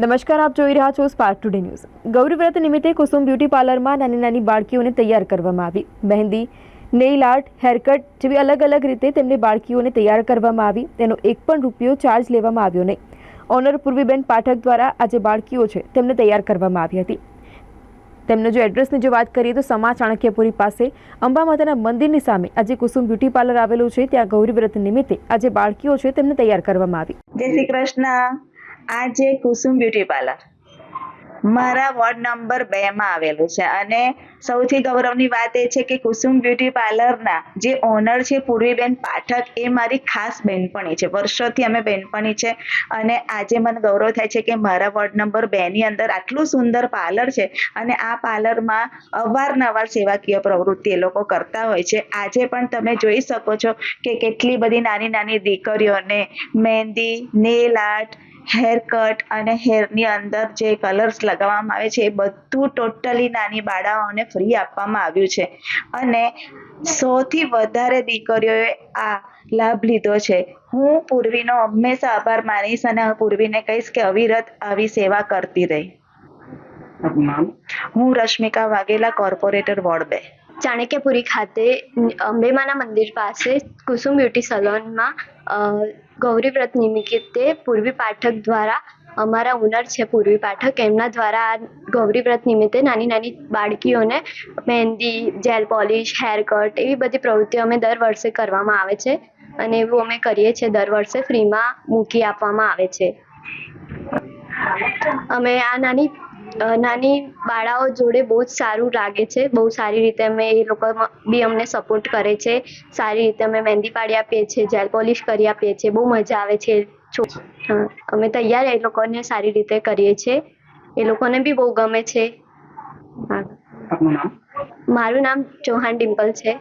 નમસ્કાર, આપ જોઈ રહ્યા છો સ્પાર્ક ટુડે ન્યૂઝ ગૌરીવ્રત નિમિત્તે કુસુમ બ્યુટી પાર્લરમાં નાની નાની બાળકીઓને તૈયાર કરવામાં આવી. મહેંદી, નેઇલ આર્ટ, હેરકટ જેવી અલગ અલગ રીતે તેમને બાળકીઓને તૈયાર કરવામાં આવી. તેનો એક પણ રૂપિયો ચાર્જ લેવામાં આવ્યો નહીં. ઓનર પૂર્વીબેન પાઠક દ્વારા આજે બાળકીઓ છે, તેમને તૈયાર કરવામાં આવી હતી. તેમનો જો એડ્રેસની જો વાત કરીએ તો સમા ચાણક્યપુરી પાસે અંબા માતાના મંદિરની સામે આજે કુસુમ બ્યુટી પાર્લર આવેલું છે. ત્યાં ગૌરી વ્રત નિમિત્તે આજે બાળકીઓ છે, તેમને તૈયાર કરવામાં આવી. જય શ્રી કૃષ્ણ. આ જે કુસુમ બ્યુટી પાર્લર. મારા વોર્ડ નંબર બે માં આવેલું છે અને સૌથી ગૌરવની વાત એ છે કે કુસુમ બ્યુટી પાર્લરના જે ઓનર છે, પૂર્વીબેન પાઠક, એ મારી ખાસ બહેનપણી છે. વર્ષોથી અમે બહેનપણી છે અને આજે મને ગૌરવ થાય છે કે મારા વોર્ડ નંબર બે ની અંદર આટલું સુંદર પાર્લર છે અને આ પાર્લરમાં અવારનવાર સેવાકીય પ્રવૃત્તિ એ લોકો કરતા હોય છે. આજે પણ તમે જોઈ શકો છો કે કેટલી બધી નાની નાની દીકરીઓને mehndi, nail art hair cut અને હેરની અંદર જે કલર્સ લગાવવામાં આવે છે એ બધું ટોટલી નાની બાળાઓને ફ્રી આપવામાં આવ્યું છે. અને સૌથી વધારે દીકરીઓએ આ લાભ લીધો છે. હું પૂર્વીનો હંમેશા આભાર માનીશ અને પૂર્વીને કહીશ કે અવિરત આવી સેવા કરતી રહી. હું રશ્મિકા વાઘેલા કોર્પોરેટર વોર્ડ બે. ચાણક્યપુરી ખાતે અંબેમાના મંદિર પાસે કુસુમ બ્યુટી સલોનમાં અ, ગૌરી વ્રત નિમિત્તે પૂર્વી પાઠક દ્વારા અમારા ઓનર છે પૂર્વી પાઠક. એમના દ્વારા આ ગૌરીવ્રત નિમિત્તે નાની નાની બાળકીઓને mehndi gel polish hair cut એવી બધી પ્રવૃત્તિઓ અમે દર વર્ષે કરવામાં આવે છે અને એવું અમે કરીએ છીએ દર વર્ષે ફ્રીમાં મૂકી આપવામાં આવે છે. અમે આ નાની નાની બાળાઓ જોડે બહુ જ સારું લાગે છે. બહુ સારી રીતે અમે એ લોકો બી અમને સપોર્ટ કરે છે. સારી રીતે અમે મહેંદી પાડી આપીએ છીએ જેલ પોલિશ કરી આપીએ છીએ. બહુ મજા આવે છે. અમે તૈયાર એ લોકોને સારી રીતે કરીએ છીએ. એ લોકોને બી બહુ ગમે છે. મારું નામ ચૌહાણ ડિમ્પલ છે.